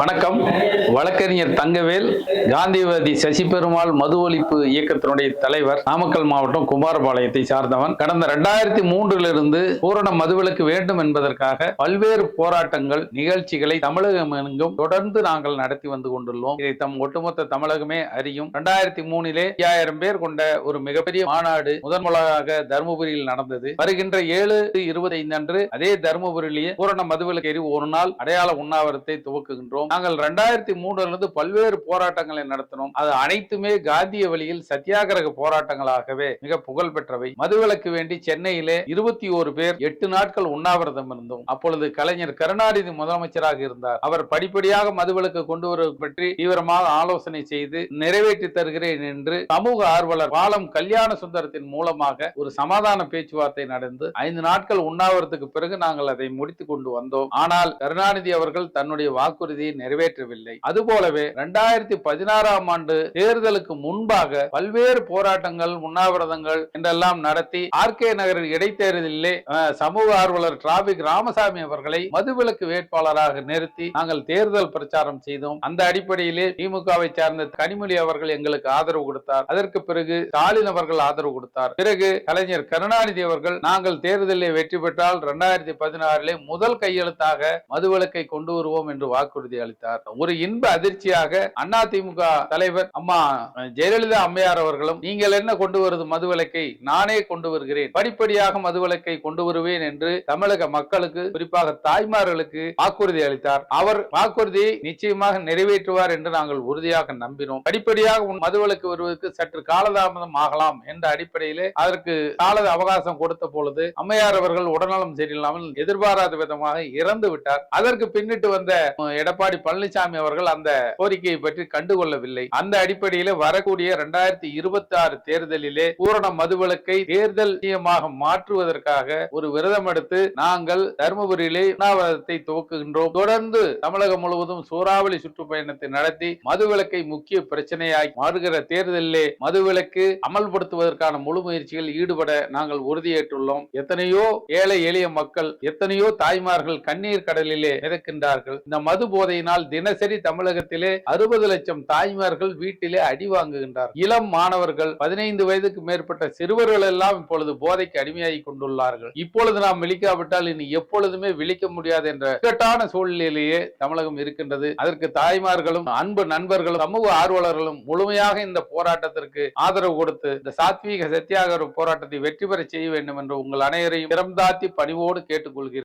வணக்கம். வழக்கறிஞர் தங்கவேல் காந்திவாதி சசிபெருமாள் மது ஒழிப்பு இயக்கத்தினுடைய தலைவர் நாமக்கல் மாவட்டம் குமாரபாளையத்தை சார்ந்தவன். கடந்த இரண்டாயிரத்தி மூன்றிலிருந்து பூரண மதுவிலக்கு வேண்டும் என்பதற்காக பல்வேறு போராட்டங்கள் நிகழ்ச்சிகளை தமிழகம் எங்கும் தொடர்ந்து நாங்கள் நடத்தி வந்து கொண்டுள்ளோம். இதை தம் ஒட்டுமொத்த தமிழகமே அறியும். இரண்டாயிரத்தி மூணிலே ஐயாயிரம் பேர் கொண்ட ஒரு மிகப்பெரிய மாநாடு முதன் முதலாக தருமபுரியில் நடந்தது. வருகின்ற ஏழு இருபத்தைந்து அன்று அதே தருமபுரியிலேயே பூரண மதுவிலக்கு எரி ஒரு நாள் அடையாள உண்ணாவிரத்தை துவக்குகின்றோம். நாங்கள் ரெண்டாயிரத்தி மூணுல இருந்து பல்வேறு போராட்டங்களை நடத்தினோம். அது அனைத்துமே காந்திய வழியில் சத்தியாகிரக போராட்டங்களாகவே மிக புகழ் பெற்றவை மதுவிலக்கு வேண்டி சென்னையிலே இருபத்தி ஒரு பேர் எட்டு நாட்கள் உண்ணாவிரதம் இருந்தோம். அப்பொழுது கலைஞர் கருணாநிதி முதலமைச்சராக இருந்தார். அவர் படிப்படியாக மதுவிலக்கு கொண்டு வருவது பற்றி தீவிரமாக ஆலோசனை செய்து நிறைவேற்றி தருகிறேன் என்று சமூக ஆர்வலர் பாலம் கல்யாண சுந்தரத்தின் மூலமாக ஒரு சமாதான பேச்சுவார்த்தை நடந்து ஐந்து நாட்கள் உண்ணாவிரத்துக்கு பிறகு நாங்கள் அதை முடித்துக் கொண்டு வந்தோம். ஆனால் கருணாநிதி அவர்கள் தன்னுடைய வாக்குறுதியை நிறைவேற்றவில்லை. அதுபோலவே இரண்டாயிரத்தி பதினாறாம் ஆண்டு தேர்தலுக்கு முன்பாக பல்வேறு போராட்டங்கள் உண்ணாவிரதங்கள் என்றெல்லாம் நடத்தி ஆர்கே நகரில் இடைத்தேர்தலிலே சமூக ஆர்வலர் டிராபிக் ராமசாமி அவர்களை மதுவிலக்கு வேட்பாளராக நிறுத்தி நாங்கள் தேர்தல் பிரச்சாரம் செய்தோம். அந்த அடிப்படையிலே திமுகவை சார்ந்த கனிமொழி அவர்கள் எங்களுக்கு ஆதரவு கொடுத்தார். அதற்கு பிறகு ஸ்டாலின் அவர்கள் ஆதரவு கொடுத்தார். பிறகு கலைஞர் கருணாநிதி அவர்கள் நாங்கள் தேர்தலில் வெற்றி பெற்றால் இரண்டாயிரத்தி பதினாறிலே முதல் கையெழுத்தாக மதுவிலக்கை கொண்டு வருவோம் என்று வாக்குறுதி அளித்தார் ஒரு இன்ப அதிர்ச்சியாக அதிமுக தலைவர் அம்மா ஜெயலலிதா அம்மையார் அவர்களும் நீங்கள் என்ன கொண்டு வருது மதுவிலக்கை நானே கொண்டு வருகிறேன். படிப்படியாக மதுவிலக்கை கொண்டு வருவேன் என்று தமிழக மக்களுக்கு குறிப்பாக தாய்மார்களுக்கு வாக்குறுதி அளித்தார். அவர் வாக்குறுதியை நிச்சயமாக நிறைவேற்றுவார் என்று நாங்கள் உறுதியாக நம்பினோம். படிப்படியாக உன் மதுவிலக்கு வருவதற்கு சற்று காலதாமதம் ஆகலாம் என்ற அடிப்படையிலே அதற்கு கால அவகாசம் கொடுத்த பொழுது அம்மையார் அவர்கள் உடல்நலம் சரியில்லாமல் எதிர்பாராத விதமாக இறந்து விட்டார். அதற்கு பின்னிட்டு வந்த எடப்பாடி எடப்பாடி பழனிசாமி அவர்கள் அந்த கோரிக்கையை பற்றி கண்டுகொள்ளவில்லை. அந்த அடிப்படையில வரக்கூடிய இரண்டாயிரத்தி இருபத்தி ஆறு தேர்தலிலே பூரண மதுவிலக்கை தேர்தல் நியமாக மாற்றுவதற்காக ஒரு விரதம் எடுத்து நாங்கள் தருமபுரியிலே உண்ணாவிரதத்தை துவக்குகின்றோம். தொடர்ந்து தமிழகம் முழுவதும் சூறாவளி சுற்றுப்பயணத்தை நடத்தி மதுவிலக்கை முக்கிய பிரச்சனையாய் மாறுகிற தேர்தலிலே மதுவிலக்கு அமல்படுத்துவதற்கான முழு முயற்சியில் ஈடுபட நாங்கள் உறுதியேற்றுள்ளோம். எத்தனையோ ஏழை எளிய மக்கள் எத்தனையோ தாய்மார்கள் கண்ணீர் கடலிலே மிதக்கின்றார்கள். இந்த மது போதையின் போதையினால் தினசரி தமிழகத்திலே அறுபது லட்சம் தாய்மார்கள் வீட்டிலே அடி வாங்குகின்றார். இளம் மாணவர்கள் பதினைந்து வயதுக்கு மேற்பட்ட சிறுவர்கள் எல்லாம் இப்பொழுது போதைக்கு அடிமையாகி கொண்டுள்ளார்கள். இப்பொழுது நாம் விழிக்காவிட்டால் இனி எப்பொழுதுமே விழிக்க முடியாது என்ற இக்கட்டான சூழ்நிலையிலேயே தமிழகம் இருக்கின்றது. அதற்கு தாய்மார்களும் அன்பு நண்பர்களும் சமூக ஆர்வலர்களும் முழுமையாக இந்த போராட்டத்திற்கு ஆதரவு கொடுத்து இந்த சாத்வீக சத்தியாகிரக போராட்டத்தை வெற்றி பெற செய்ய வேண்டும் என்று உங்கள் அனைவரையும் திறம்தாத்தி பணிவோடு கேட்டுக்கொள்கிறேன்.